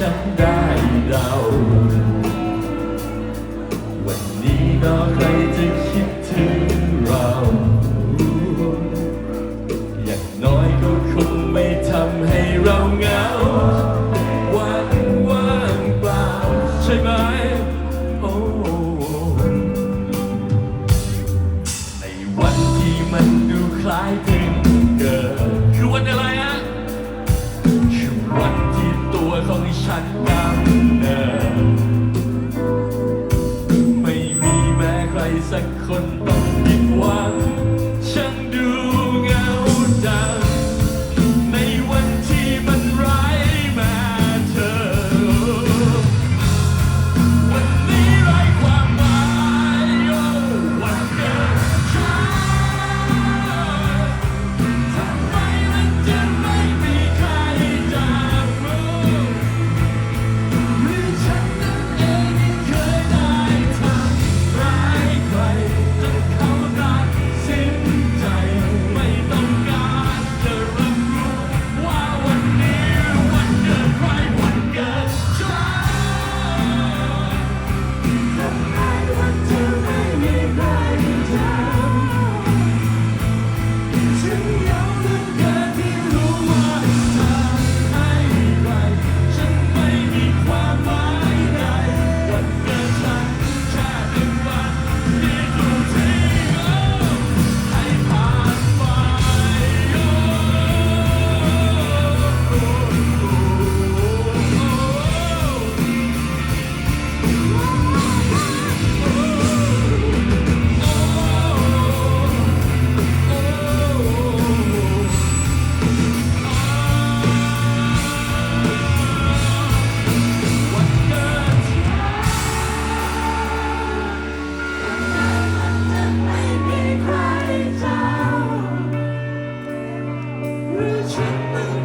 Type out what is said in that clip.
ฉันได้เดาวันนี้ก็ใครจะคิดถึงเรา อย่างน้อยก็คงไม่ทำให้เราเหงาว่างว่างเปล่าใช่ไหมโอ้ในวันที่มันดูคล้ายเพิ่ง สักคนต้องผิดหวังฉัน Imagine